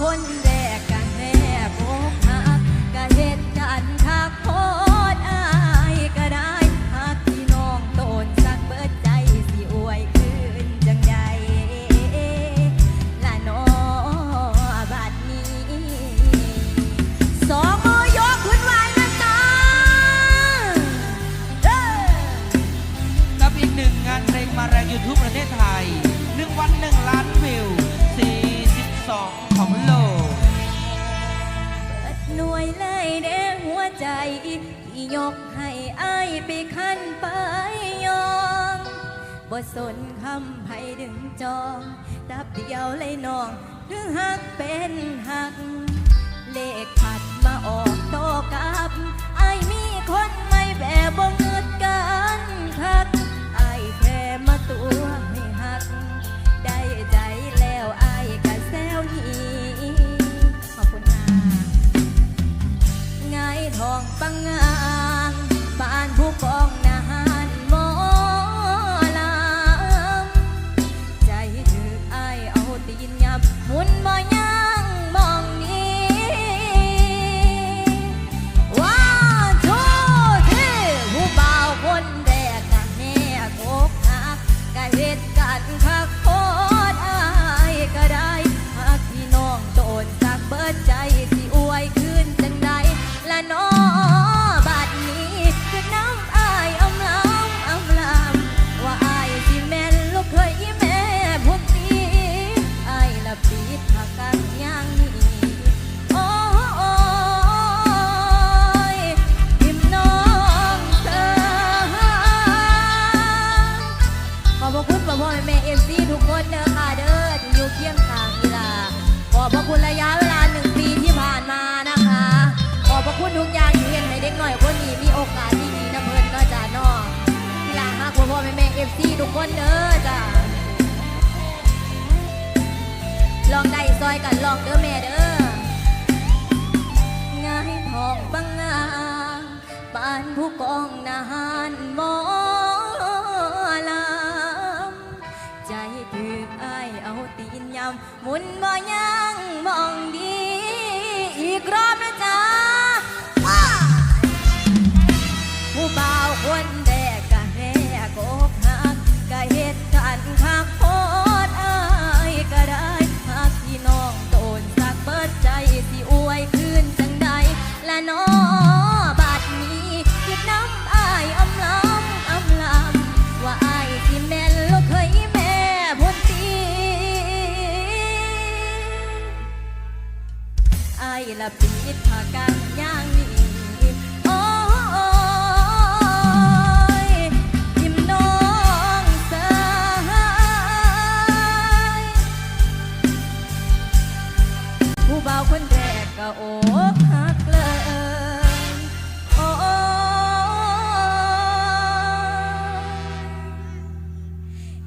婚礼 หน่วยไล่แดงหัวใจที่ยกให้อ้ายไปขั้นไปยอมบ่สนคำไผดึงจอง ตับเดียวเลยน้อง ถึงหักเป็นหัก กหน่อยคนนี้มีโอกาสที่ดีน้ำเพิ่นก็จะนอกกีฬาฮักพ่อพ่อแม่แม่เอฟซีทุกคนเด้อจ้ะลองได้ซอยกันลองเด้อแม่เด้อง่ายทองฟังงาปานผู้กองนานมอลำใจถืออายเอาตีนยำมุนบ่ยังมองดี อายละปีดผากันย่างนี้โอ้ยยิ้มน้องสายผู้บ่าวคนแรกก็โอ้หักเลยอ้ย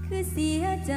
คือเสียใจ